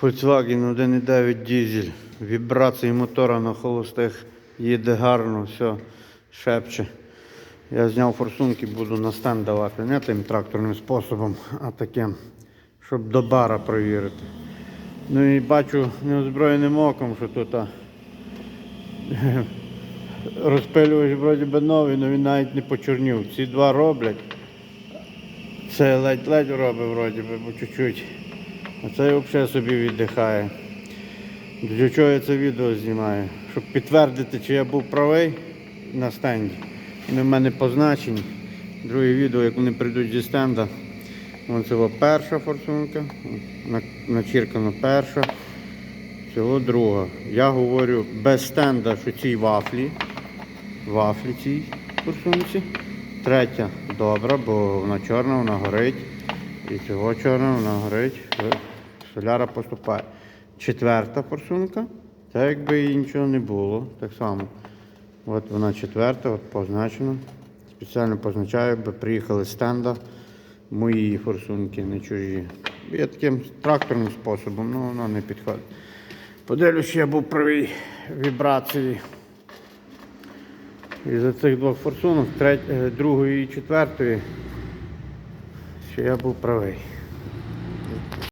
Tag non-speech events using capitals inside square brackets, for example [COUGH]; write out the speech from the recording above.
Volkswagen 1.9 дизель. Вібрації мотора на холостих їде гарно, все шепче. Я зняв форсунки, буду на стенд давати. Не тим тракторним способом, а таким, щоб до бара провірити. Ну і бачу неозброєним оком, що тут а, [LAUGHS] розпилювач вроді би новий, але він навіть не почорнів. Ці два роблять. Це ледь-ледь робить вроді би, бо чуть-чуть. А цей взагалі собі віддихає. Для чого я це відео знімаю? Щоб підтвердити, чи я був правий на стенді. Вони в мене позначені. Друге відео, як вони прийдуть зі стенда. Вон це перша форсунка, начіркана перша, цього друга. Я говорю без стенда, що цій вафлі, вафлі цій форсунці. Третя добра, бо вона чорна, вона горить. І цього чорна, вона горить. Соляра поступає. Четверта форсунка, так якби їй нічого не було. Так само. От вона четверта, от позначена. Спеціально позначаю, бо приїхали з стенда мої форсунки, не чужі. Я таким тракторним способом, ну воно не підходить. Подивлюсь, я був правий вібрації. І за цих двох форсунок, е, другої і четвертої, що я був правий.